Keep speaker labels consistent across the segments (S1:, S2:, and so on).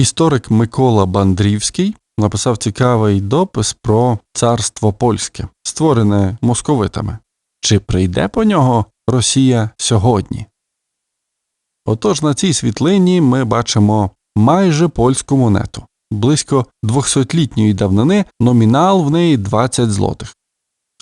S1: Історик Микола Бандрівський написав цікавий допис про царство польське, створене московитами. Чи прийде по нього Росія сьогодні? Отож на цій світлині ми бачимо майже польську монету, близько 200-літньої давнини, номінал в неї 20 злотих.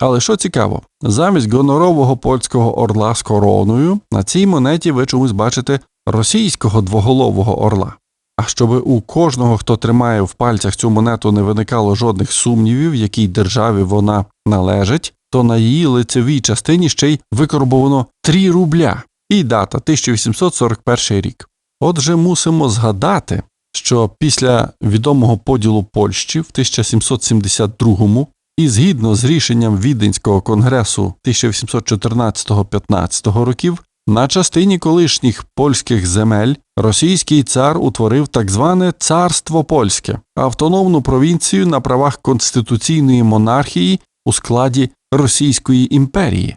S1: Але що цікаво, замість гонорового польського орла з короною на цій монеті ви чомусь бачите російського двоголового орла. А щоб у кожного, хто тримає в пальцях цю монету, не виникало жодних сумнівів, якій державі вона належить, то на її лицевій частині ще й викорбовано 3 рубля і дата 1841 рік. Отже, мусимо згадати, що після відомого поділу Польщі в 1772 і згідно з рішенням Віденського конгресу 1814-15 років на частині колишніх польських земель російський цар утворив так зване царство польське, автономну провінцію на правах конституційної монархії у складі Російської імперії.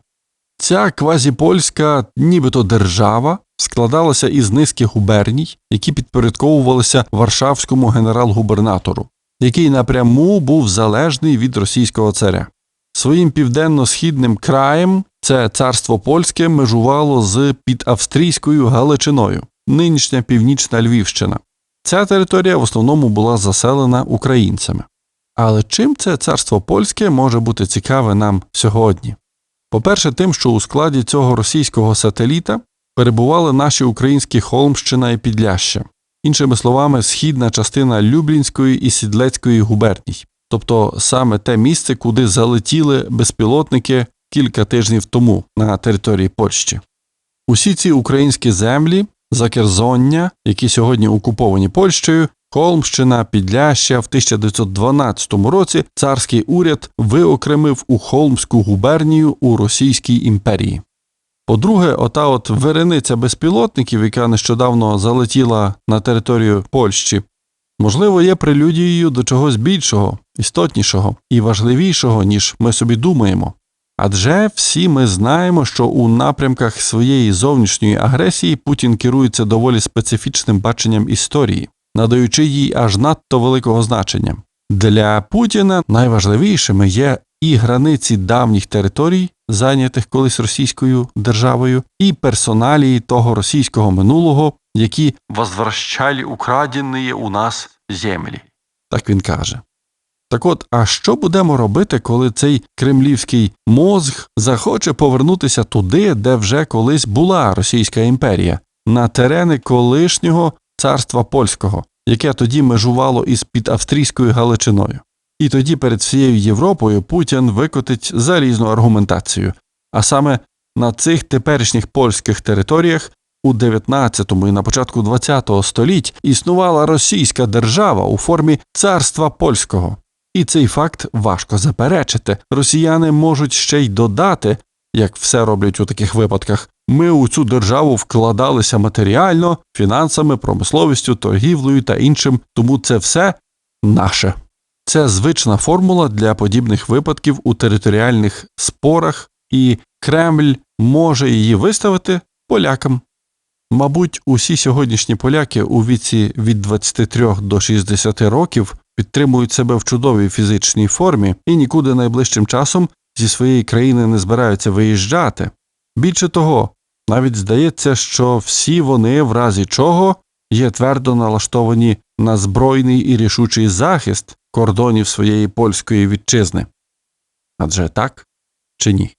S1: Ця квазіпольська, нібито держава, складалася із низки губерній, які підпорядковувалися Варшавському генерал-губернатору, який напряму був залежний від російського царя. Своїм південно-східним краєм це царство польське межувало з підавстрійською Галичиною, нинішня північна Львівщина. Ця територія в основному була заселена українцями. Але чим це царство польське може бути цікаве нам сьогодні? По-перше, тим, що у складі цього російського сателіта перебували наші українські Холмщина і Підляща, іншими словами, східна частина Люблінської і Сідлецької губерній, тобто саме те місце, куди залетіли безпілотники кілька тижнів тому на території Польщі. Усі ці українські землі, Закерзоння, які сьогодні окуповані Польщею, Холмщина, Підляща в 1912 році царський уряд виокремив у Холмську губернію у Російській імперії. По-друге, ота от верениця безпілотників, яка нещодавно залетіла на територію Польщі, можливо, є прелюдією до чогось більшого, істотнішого і важливішого, ніж ми собі думаємо. Адже всі ми знаємо, що у напрямках своєї зовнішньої агресії Путін керується доволі специфічним баченням історії, надаючи їй аж надто великого значення. Для Путіна найважливішими є і границі давніх територій, зайнятих колись російською державою, і персоналії того російського минулого, які возвращали украдені у нас землі. Так він каже. Так от, а що будемо робити, коли цей кремлівський мозг захоче повернутися туди, де вже колись була Російська імперія, на терени колишнього царства польського, яке тоді межувало із під австрійською Галичиною? І тоді перед всією Європою Путін викотить залізну аргументацію, а саме на цих теперішніх польських територіях у 19 і на початку 20 століть існувала російська держава у формі царства польського. І цей факт важко заперечити. Росіяни можуть ще й додати, як все роблять у таких випадках. Ми у цю державу вкладалися матеріально, фінансами, промисловістю, торгівлею та іншим, тому це все наше. Це звична формула для подібних випадків у територіальних спорах, і Кремль може її виставити полякам. Мабуть, усі сьогоднішні поляки у віці від 23 до 60 років підтримують себе в чудовій фізичній формі і нікуди найближчим часом зі своєї країни не збираються виїжджати. Більше того, навіть здається, що всі вони, в разі чого, є твердо налаштовані на збройний і рішучий захист кордонів своєї польської вітчизни. Адже так чи ні?